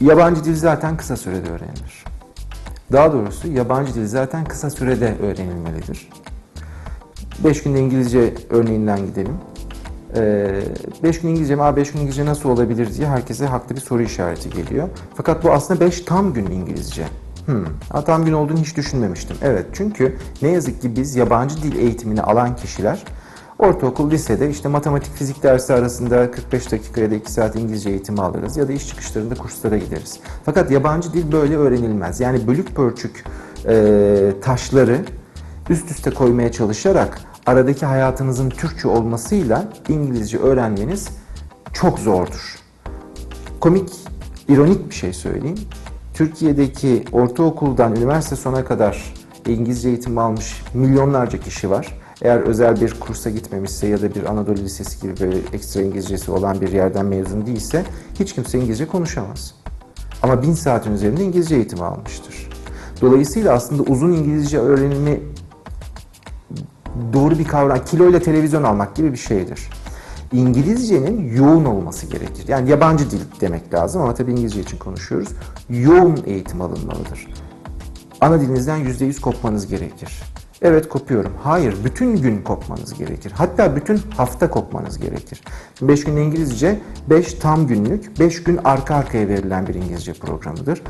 Yabancı dil zaten kısa sürede öğrenilir. Daha doğrusu yabancı dil zaten kısa sürede öğrenilmelidir. 5 günde İngilizce örneğinden gidelim. 5 gün İngilizce mi, 5 gün İngilizce nasıl olabilir diye herkese haklı bir soru işareti geliyor. Fakat bu aslında 5 tam gün İngilizce. Hmm. Ha, tam gün olduğunu hiç düşünmemiştim. Evet çünkü ne yazık ki biz yabancı dil eğitimini alan kişiler ortaokul, lisede işte matematik, fizik dersi arasında 45 dakika ya da 2 saat İngilizce eğitimi alırız ya da iş çıkışlarında kurslara gideriz. Fakat yabancı dil böyle öğrenilmez. Yani bölük pörçük e, taşları üst üste koymaya çalışarak aradaki hayatınızın Türkçe olmasıyla İngilizce öğrenmeniz çok zordur. Komik, ironik bir şey söyleyeyim. Türkiye'deki ortaokuldan üniversite sona kadar İngilizce eğitim almış milyonlarca kişi var. Eğer özel bir kursa gitmemişse ya da bir Anadolu Lisesi gibi böyle ekstra İngilizcesi olan bir yerden mezun değilse hiç kimse İngilizce konuşamaz. Ama bin saatin üzerinde İngilizce eğitimi almıştır. Dolayısıyla aslında uzun İngilizce öğrenimi doğru bir kavram, kiloyla televizyon almak gibi bir şeydir. İngilizcenin yoğun olması gerekir. Yani yabancı dil demek lazım ama tabii İngilizce için konuşuyoruz. Yoğun eğitim alınmalıdır. Ana dilinizden %100 kopmanız gerekir. Evet kopuyorum. Hayır, bütün gün kopmanız gerekir. Hatta bütün hafta kopmanız gerekir. 5 gün İngilizce, 5 tam günlük, 5 gün arka arkaya verilen bir İngilizce programıdır.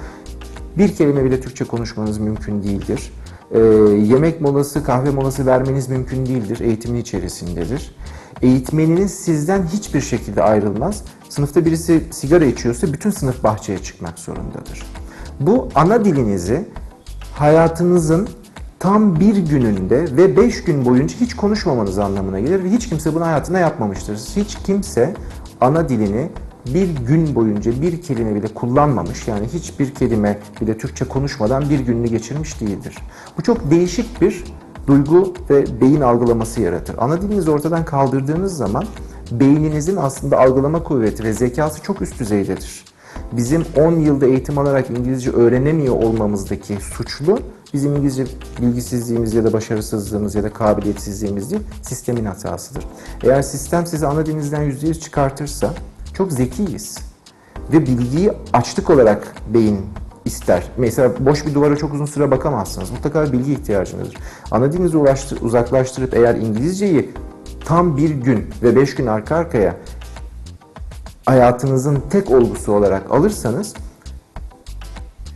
Bir kelime bile Türkçe konuşmanız mümkün değildir. Ee, yemek molası, kahve molası vermeniz mümkün değildir. Eğitimin içerisindedir. Eğitmeniniz sizden hiçbir şekilde ayrılmaz. Sınıfta birisi sigara içiyorsa bütün sınıf bahçeye çıkmak zorundadır. Bu ana dilinizi hayatınızın tam bir gününde ve beş gün boyunca hiç konuşmamanız anlamına gelir ve hiç kimse bunu hayatında yapmamıştır. Hiç kimse ana dilini bir gün boyunca bir kelime bile kullanmamış yani hiçbir kelime bile Türkçe konuşmadan bir gününü geçirmiş değildir. Bu çok değişik bir duygu ve beyin algılaması yaratır. Ana dilinizi ortadan kaldırdığınız zaman beyninizin aslında algılama kuvveti ve zekası çok üst düzeydedir. Bizim 10 yılda eğitim alarak İngilizce öğrenemiyor olmamızdaki suçlu bizim İngilizce bilgisizliğimiz ya da başarısızlığımız ya da kabiliyetsizliğimiz değil, sistemin hatasıdır. Eğer sistem sizi ana dilinizden %100 çıkartırsa çok zekiyiz. Ve bilgiyi açlık olarak beyin ister. Mesela boş bir duvara çok uzun süre bakamazsınız. Mutlaka bilgi ihtiyacınızdır. Ana dilinizi ulaştır, uzaklaştırıp eğer İngilizceyi tam bir gün ve beş gün arka arkaya hayatınızın tek olgusu olarak alırsanız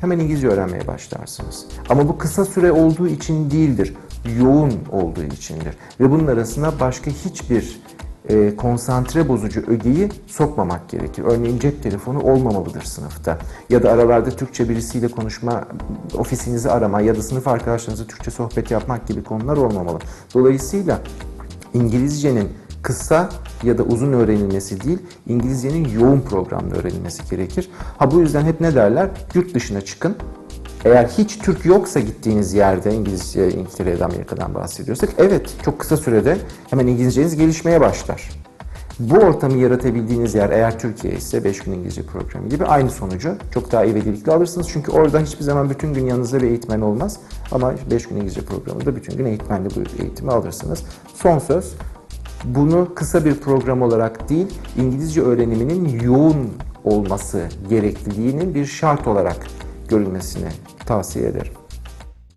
hemen İngilizce öğrenmeye başlarsınız. Ama bu kısa süre olduğu için değildir, yoğun olduğu içindir. Ve bunun arasına başka hiçbir e, konsantre bozucu ögeyi sokmamak gerekir. Örneğin cep telefonu olmamalıdır sınıfta. Ya da aralarda Türkçe birisiyle konuşma, ofisinizi arama ya da sınıf arkadaşlarınızla Türkçe sohbet yapmak gibi konular olmamalı. Dolayısıyla İngilizcenin kısa ya da uzun öğrenilmesi değil, İngilizcenin yoğun programda öğrenilmesi gerekir. Ha bu yüzden hep ne derler? Yurt dışına çıkın. Eğer hiç Türk yoksa gittiğiniz yerde İngilizce, İngiltere'den, Amerika'dan bahsediyorsak evet çok kısa sürede hemen İngilizceniz gelişmeye başlar. Bu ortamı yaratabildiğiniz yer eğer Türkiye ise 5 gün İngilizce programı gibi aynı sonucu çok daha ivedilikli alırsınız. Çünkü orada hiçbir zaman bütün gün yanınızda bir eğitmen olmaz. Ama 5 gün İngilizce programında bütün gün eğitmenle bu eğitimi alırsınız. Son söz bunu kısa bir program olarak değil, İngilizce öğreniminin yoğun olması gerekliliğinin bir şart olarak görülmesini tavsiye ederim.